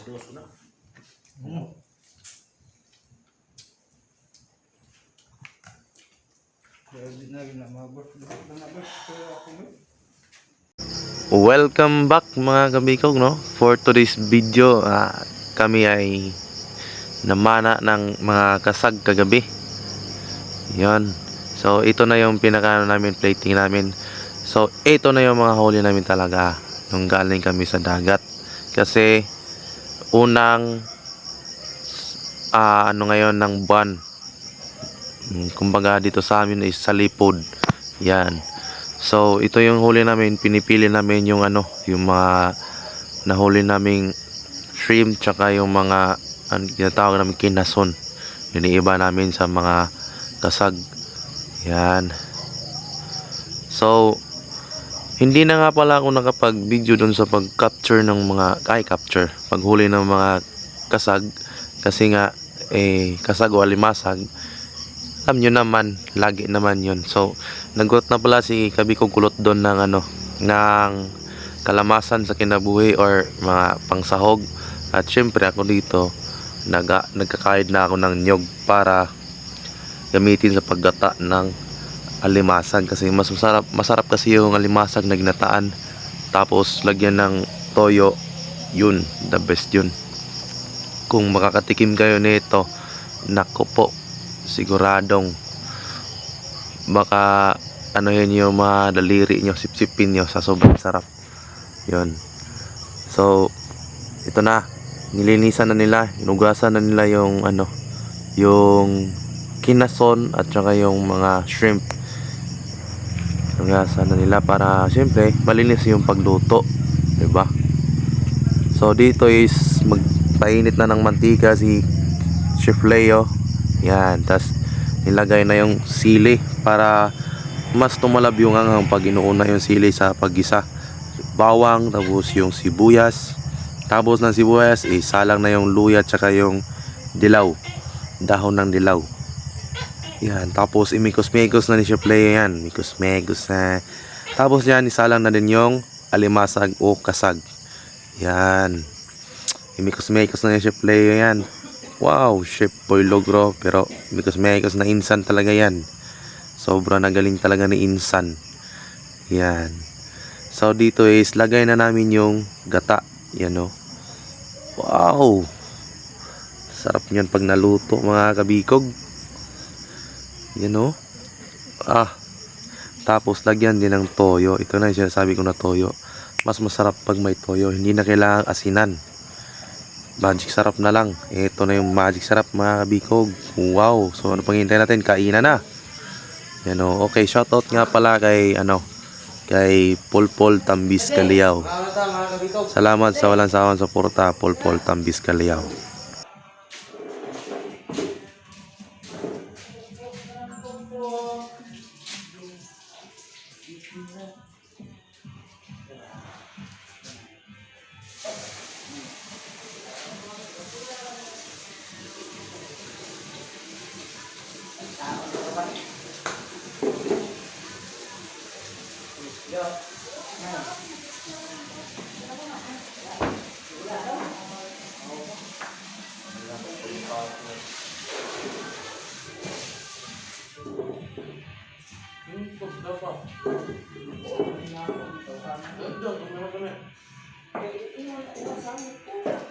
Alas dos na. Na ko ako mo. Welcome back mga kabikog no For today's video ah, Kami ay Namana ng mga kasag kagabi Yan So ito na yung pinaka namin plating namin So ito na yung mga huli namin talaga Nung galing kami sa dagat Kasi Unang ah, Ano ngayon ng buwan Hmm, Kumbaga dito sa amin is salipod Yan So, ito yung huli namin. Pinipili namin yung ano, yung mga nahuli naming shrimp tsaka yung mga ano, tinatawag namin kinason. Yun yung iba namin sa mga kasag. Yan. So, hindi na nga pala ako nakapag-video dun sa pag-capture ng mga, ay capture, paghuli ng mga kasag. Kasi nga, eh, kasag o alimasag, alam nyo naman, lagi naman yun. So, nagot na pala si Kabiko Kulot doon ng ano, ng kalamasan sa kinabuhi or mga pangsahog. At syempre ako dito, naga, nagkakayod na ako ng nyog para gamitin sa paggata ng alimasag kasi mas masarap masarap kasi yung alimasag na ginataan. Tapos lagyan ng toyo. Yun the best yun. Kung makakatikim kayo nito nako po siguradong baka ano yun yung mga daliri nyo sipsipin nyo sa sobrang sarap. Yun. So ito na. Nilinisan na nila inugasan na nila yung ano yung kinason at saka yung mga shrimp inugasan na nila para syempre malinis yung pagluto 'di ba so dito is magpainit na ng mantika si Chef Leo yan, tas nilagay na yung sili para mas tumalab yung hanghang pag inuuna yung sili sa paggisa. Bawang, tapos yung sibuyas. Tapos ng sibuyas, isalang na yung luya tsaka yung dilaw. Dahon ng dilaw. Yan, tapos imikos-mikos na ni Chef Leo yan. Mikos-mikos na. Tapos yan, isalang na din yung alimasag o kasag. Yan. Imikos-mikos na ni Chef Leo yan. Wow, Chef Boy Logro. Pero mekos na insan talaga yan. Sobra nagaling talaga ni insan. Yan. So dito is lagay na namin yung gata. Yan o. Wow. Sarap niyan pag naluto mga kabikog. Yan o. Ah. Tapos lagyan din ng toyo. Ito na yung sinasabi ko na toyo. Mas masarap pag may toyo. Hindi na kailangang asinan. Magic sarap na lang. Ito na yung magic sarap mga kabikog. Wow. So ano pang hintay natin? Kainan na. Yan o. Okay, shoutout nga pala kay ano kay Polpol Tambis Kaliyaw. Salamat sa walang sawang suporta Polpol Tambis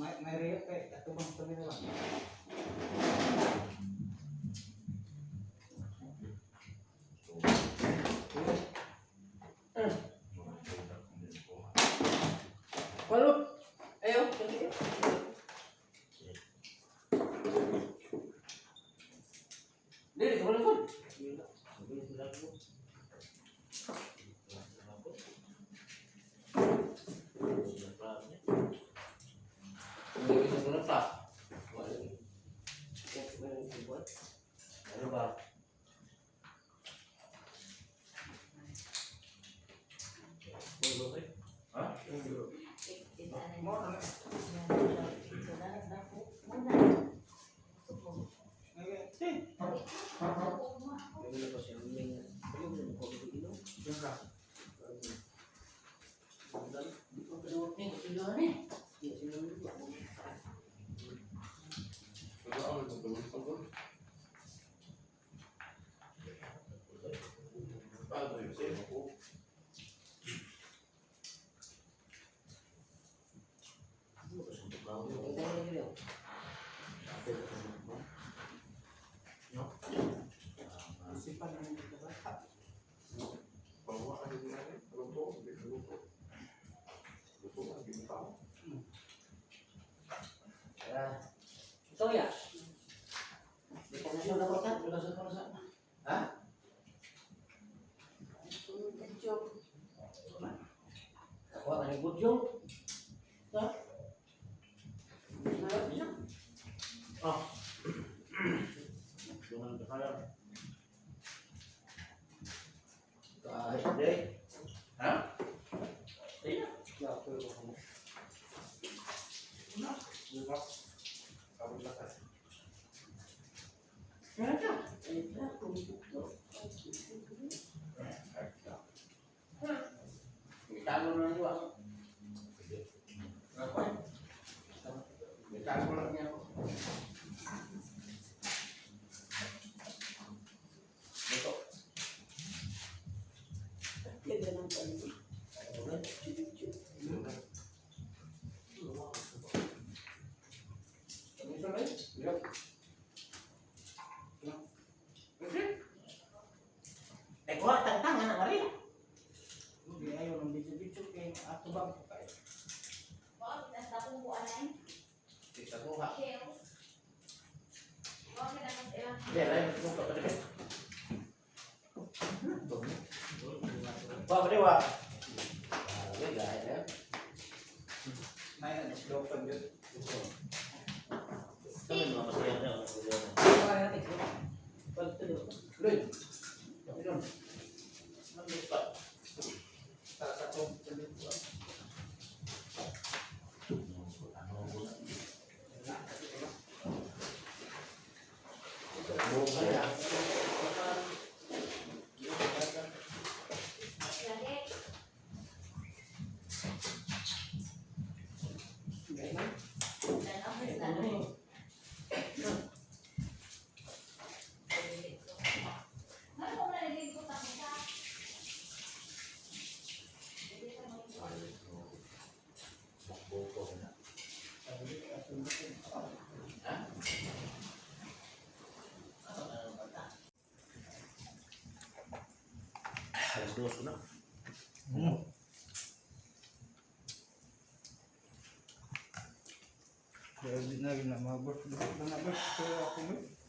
May may riyak kay atubang kami na lang. Walu. Ayo. Dili, wala ko. Ano ba? Terima kasih. Good job. lá. Alas dos ko na. Mm. Kaya hindi na rin na mabot. Mabot ko ako mo. Eh.